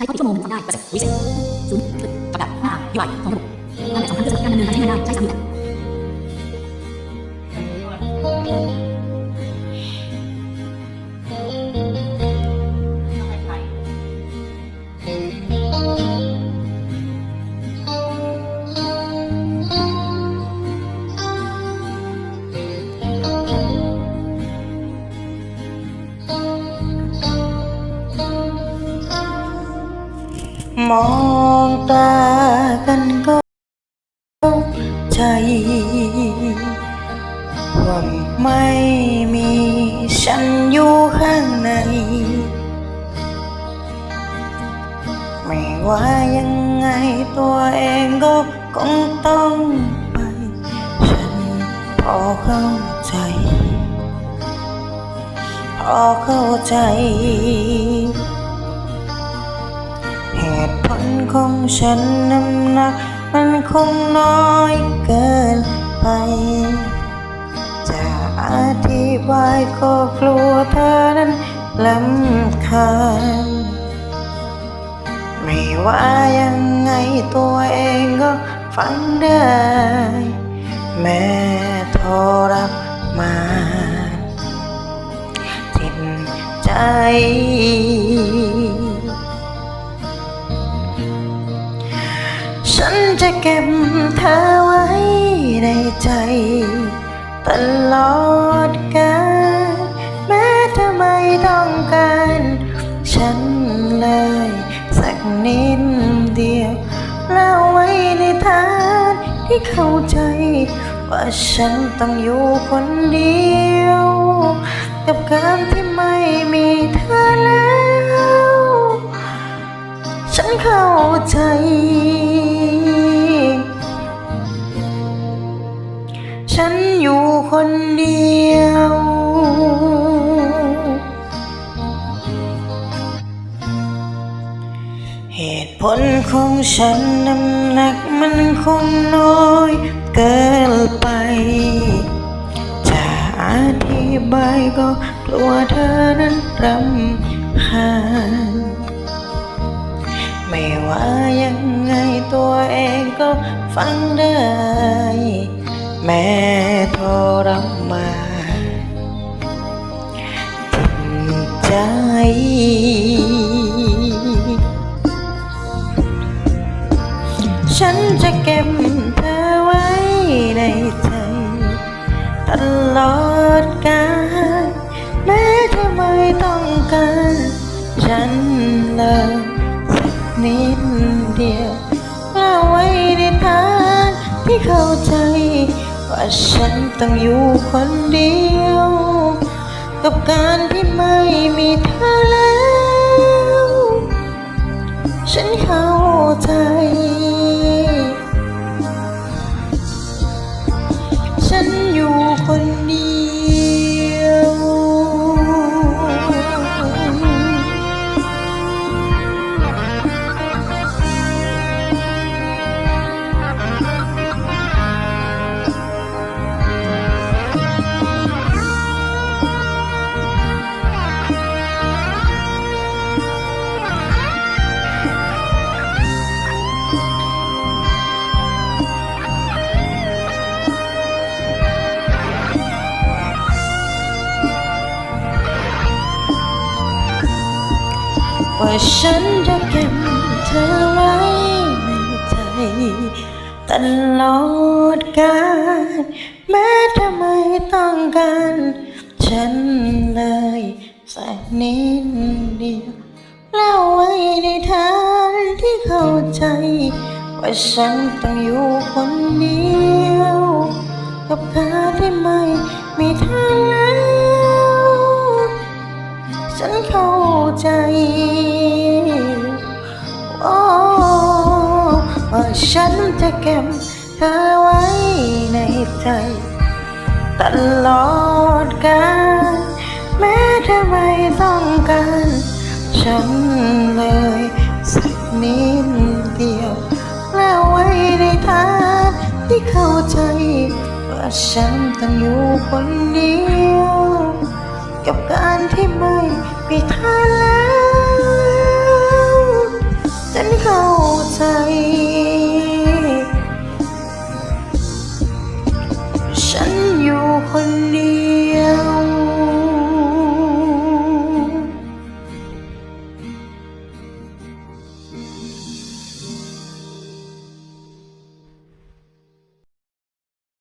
ช้ข้อกี่ชั่วโมงทำได้ก็จะวิเศษศูนย์จุดจำกัดหน้าย่อยของระบบนั่นแหละสำคัญที่สุดการดำเนินการใช้งานได้ใช้สามเดือนม มองตากันก็ใจ ว่าไม่มีฉันอยู่ข้างใน ไม่ว่ายังไงตัวเองก็คงต้องไป ฉันพอเข้าใจ พอเข้าใจ ตุผลของฉันน้ำหนักมันคงน้อยเกินไป จะอธิบายก็กลัวเธอนั้นลำคาญไม่ว่ายังไงตัวเองก็ฟังได้ แม้ทรมานจิตใจ จะเก็บเธอไว้ในใจ ตลอดกาลแม้เธอไม่ต้องการ ฉันเลย สักนิดเดียวแล้วไว้ในฐานที่เข้าใจ ว่าฉันต้องอยู่คนเดียว กับการที่ไม่มีเธอแล้ว ฉันเข้าใจ คนเดียว เหตุผลของฉันน้ำหนักมันคงน้อยเกินไป จะอธิบายก็กลัวเธอนั้นรำคาญไม่ว่ายังไงตัวเองก็ฟังได้ แม้ทรมานจิตใจ ฉันจะเก็บเธอไว้ในใจ ตลอดกาลแม้เธอไม่ต้องการฉันเลยสักนิดเดียวเอาไว้ในฐานที่เข้าใจ ว่าฉันต้องอยู่คนเดียว กับการที่ไม่มีเธอแล้ว ฉันเข้าใจ ฉันอยู่คนเดียว ว่าฉันจะเก็บเธอไว้ในใจตลอดกาลแม้เธอไม่ต้องการฉันเลยสักนิดเดียวเล่าไว้ในทางที่เข้าใจ ว่าฉันต้องอยู่คนเดียว ว่าฉันจะเก็บเธอไว้ในใจ ตลอดกาลแม้เธอไม่ต้องการ ฉันเลยสักนิดเดียว แล้วไว้ในฐานที่เข้าใจว่าฉันต้องอยู่คนเดียว กับการที่ไม่มีเธอแล้ว ฉันเ